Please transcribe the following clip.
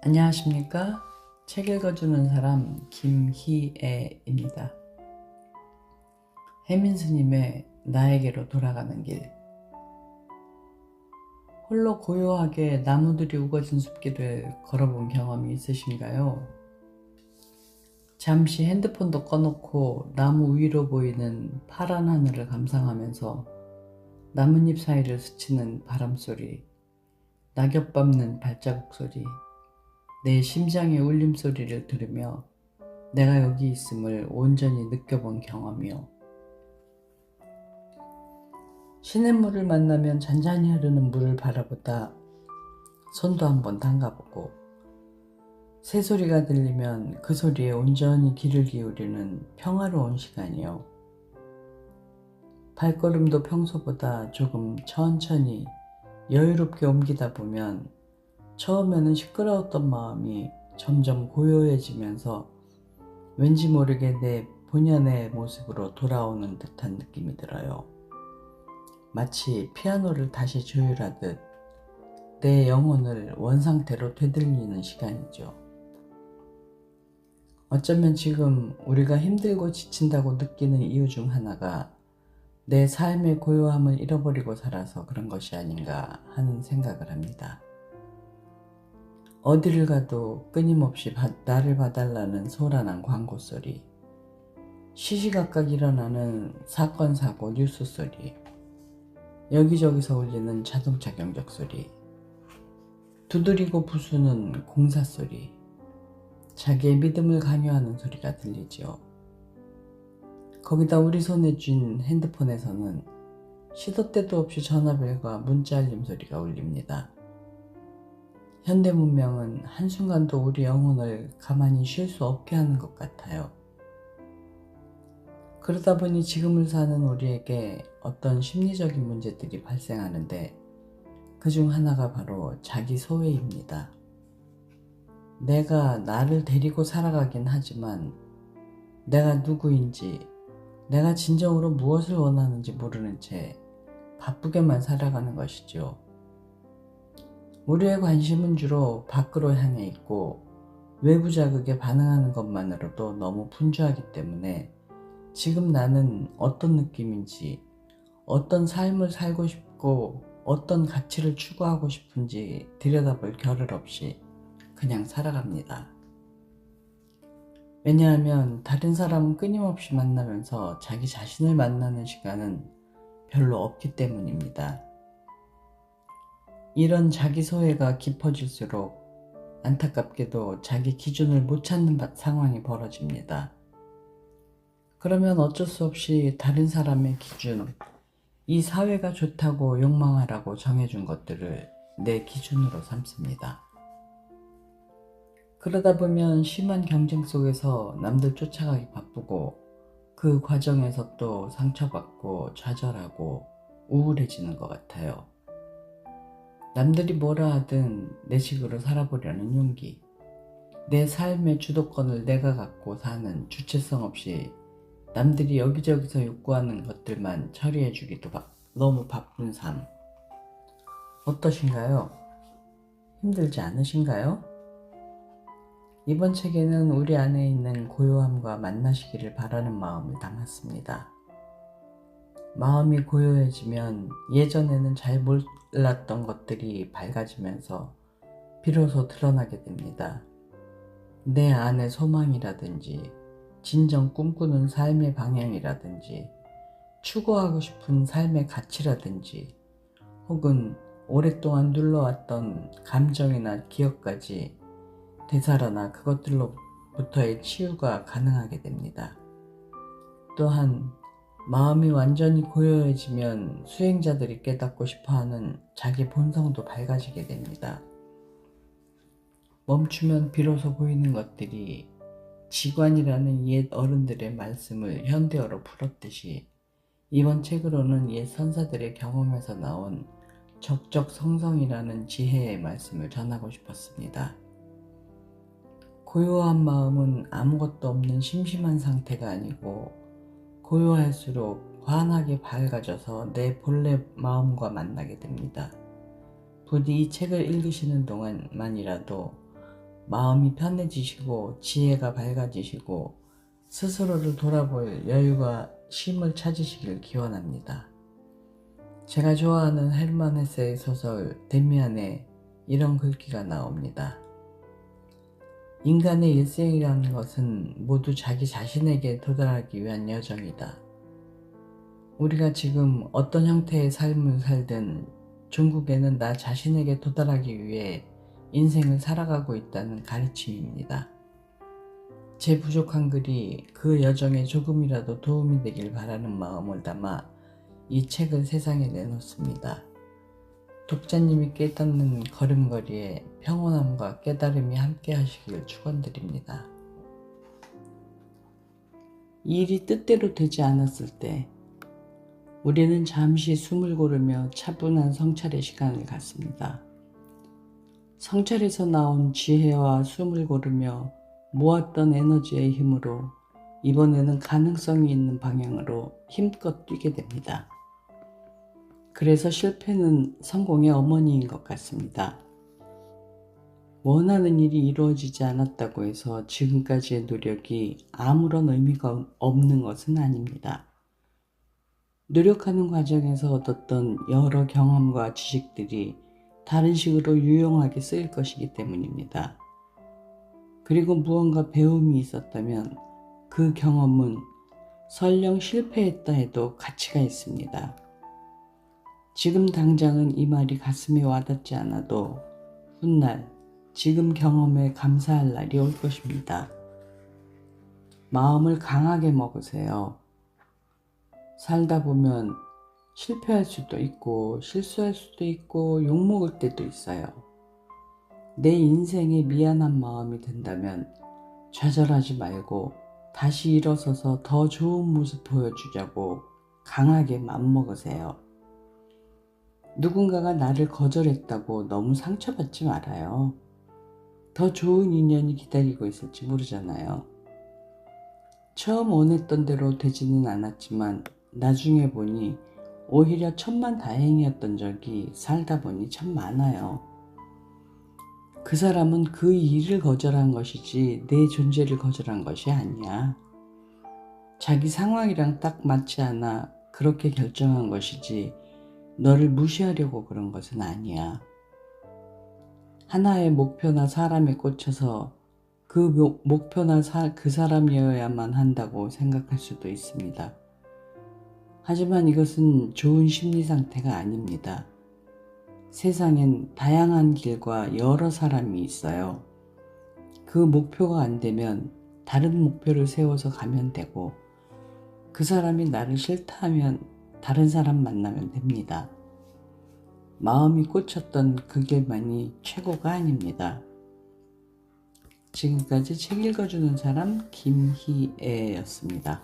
안녕하십니까? 책 읽어주는 사람 김희애입니다. 혜민 스님의 나에게로 돌아가는 길. 홀로 고요하게 나무들이 우거진 숲길을 걸어본 경험이 있으신가요? 잠시 핸드폰도 꺼놓고 나무 위로 보이는 파란 하늘을 감상하면서 나뭇잎 사이를 스치는 바람 소리, 낙엽 밟는 발자국 소리, 내 심장의 울림 소리를 들으며 내가 여기 있음을 온전히 느껴본 경험이요. 시냇물을 만나면 잔잔히 흐르는 물을 바라보다 손도 한번 담가보고 새소리가 들리면 그 소리에 온전히 귀를 기울이는 평화로운 시간이요. 발걸음도 평소보다 조금 천천히 여유롭게 옮기다 보면 처음에는 시끄러웠던 마음이 점점 고요해지면서 왠지 모르게 내 본연의 모습으로 돌아오는 듯한 느낌이 들어요. 마치 피아노를 다시 조율하듯 내 영혼을 원상태로 되돌리는 시간이죠. 어쩌면 지금 우리가 힘들고 지친다고 느끼는 이유 중 하나가 내 삶의 고요함을 잃어버리고 살아서 그런 것이 아닌가 하는 생각을 합니다. 어디를 가도 끊임없이 바- 나를 봐달라는 소란한 광고 소리, 시시각각 일어나는 사건, 사고, 뉴스 소리, 여기저기서 울리는 자동차 경적 소리, 두드리고 부수는 공사 소리, 자기의 믿음을 강요하는 소리가 들리지요. 거기다 우리 손에 쥔 핸드폰에서는 시도 때도 없이 전화벨과 문자 알림 소리가 울립니다. 현대 문명은 한순간도 우리 영혼을 가만히 쉴 수 없게 하는 것 같아요. 그러다 보니 지금을 사는 우리에게 어떤 심리적인 문제들이 발생하는데 그 중 하나가 바로 자기 소외입니다. 내가 나를 데리고 살아가긴 하지만 내가 누구인지 내가 진정으로 무엇을 원하는지 모르는 채 바쁘게만 살아가는 것이죠. 우리의 관심은 주로 밖으로 향해 있고 외부 자극에 반응하는 것만으로도 너무 분주하기 때문에 지금 나는 어떤 느낌인지 어떤 삶을 살고 싶고 어떤 가치를 추구하고 싶은지 들여다볼 겨를 없이 그냥 살아갑니다. 왜냐하면 다른 사람은 끊임없이 만나면서 자기 자신을 만나는 시간은 별로 없기 때문입니다. 이런 자기 소외가 깊어질수록 안타깝게도 자기 기준을 못 찾는 바- 상황이 벌어집니다. 그러면 어쩔 수 없이 다른 사람의 기준, 이 사회가 좋다고 욕망하라고 정해준 것들을 내 기준으로 삼습니다. 그러다 보면 심한 경쟁 속에서 남들 쫓아가기 바쁘고 그 과정에서 또 상처받고 좌절하고 우울해지는 것 같아요. 남들이 뭐라 하든 내 식으로 살아보려는 용기. 내 삶의 주도권을 내가 갖고 사는 주체성 없이 남들이 여기저기서 요구하는 것들만 처리해주기도 바- 너무 바쁜 삶. 어떠신가요? 힘들지 않으신가요? 이번 책에는 우리 안에 있는 고요함과 만나시기를 바라는 마음을 담았습니다. 마음이 고요해지면 예전에는 잘 몰랐던 것들이 밝아지면서 비로소 드러나게 됩니다. 내 안의 소망이라든지 진정 꿈꾸는 삶의 방향이라든지 추구하고 싶은 삶의 가치라든지 혹은 오랫동안 눌러왔던 감정이나 기억까지 되살아나 그것들로부터의 치유가 가능하게 됩니다. 또한 마음이 완전히 고요해지면 수행자들이 깨닫고 싶어하는 자기 본성도 밝아지게 됩니다. 멈추면 비로소 보이는 것들이 지관이라는 옛 어른들의 말씀을 현대어로 풀었듯이 이번 책으로는 옛 선사들의 경험에서 나온 적적성성이라는 지혜의 말씀을 전하고 싶었습니다. 고요한 마음은 아무것도 없는 심심한 상태가 아니고 고요할수록 환하게 밝아져서 내 본래 마음과 만나게 됩니다. 부디 이 책을 읽으시는 동안만이라도 마음이 편해지시고 지혜가 밝아지시고 스스로를 돌아볼 여유가 쉼을 찾으시길 기원합니다. 제가 좋아하는 헬만 헤세의 소설 데미안에 이런 글귀가 나옵니다. 인간의 일생이라는 것은 모두 자기 자신에게 도달하기 위한 여정이다. 우리가 지금 어떤 형태의 삶을 살든 중국에는 나 자신에게 도달하기 위해 인생을 살아가고 있다는 가르침입니다. 제 부족한 글이 그 여정에 조금이라도 도움이 되길 바라는 마음을 담아 이 책을 세상에 내놓습니다. 독자님이 깨닫는 걸음걸이에 평온함과 깨달음이 함께 하시길 축원드립니다. 일이 뜻대로 되지 않았을 때 우리는 잠시 숨을 고르며 차분한 성찰의 시간을 갖습니다. 성찰에서 나온 지혜와 숨을 고르며 모았던 에너지의 힘으로 이번에는 가능성이 있는 방향으로 힘껏 뛰게 됩니다. 그래서 실패는 성공의 어머니인 것 같습니다. 원하는 일이 이루어지지 않았다고 해서 지금까지의 노력이 아무런 의미가 없는 것은 아닙니다. 노력하는 과정에서 얻었던 여러 경험과 지식들이 다른 식으로 유용하게 쓰일 것이기 때문입니다. 그리고 무언가 배움이 있었다면 그 경험은 설령 실패했다 해도 가치가 있습니다. 지금 당장은 이 말이 가슴에 와닿지 않아도 훗날 지금 경험에 감사할 날이 올 것입니다. 마음을 강하게 먹으세요. 살다 보면 실패할 수도 있고 실수할 수도 있고 욕먹을 때도 있어요. 내 인생에 미안한 마음이 든다면 좌절하지 말고 다시 일어서서 더 좋은 모습 보여주자고 강하게 맘먹으세요. 누군가가 나를 거절했다고 너무 상처받지 말아요. 더 좋은 인연이 기다리고 있을지 모르잖아요. 처음 원했던 대로 되지는 않았지만 나중에 보니 오히려 천만 다행이었던 적이 살다 보니 참 많아요. 그 사람은 그 일을 거절한 것이지 내 존재를 거절한 것이 아니야. 자기 상황이랑 딱 맞지 않아 그렇게 결정한 것이지 너를 무시하려고 그런 것은 아니야. 하나의 목표나 사람에 꽂혀서 그 목- 목표나 사- 그 사람이어야만 한다고 생각할 수도 있습니다. 하지만 이것은 좋은 심리 상태가 아닙니다. 세상엔 다양한 길과 여러 사람이 있어요. 그 목표가 안 되면 다른 목표를 세워서 가면 되고, 그 사람이 나를 싫다 하면 다른 사람 만나면 됩니다. 마음이 꽂혔던 그 길만이 최고가 아닙니다. 지금까지 책 읽어주는 사람 김희애였습니다.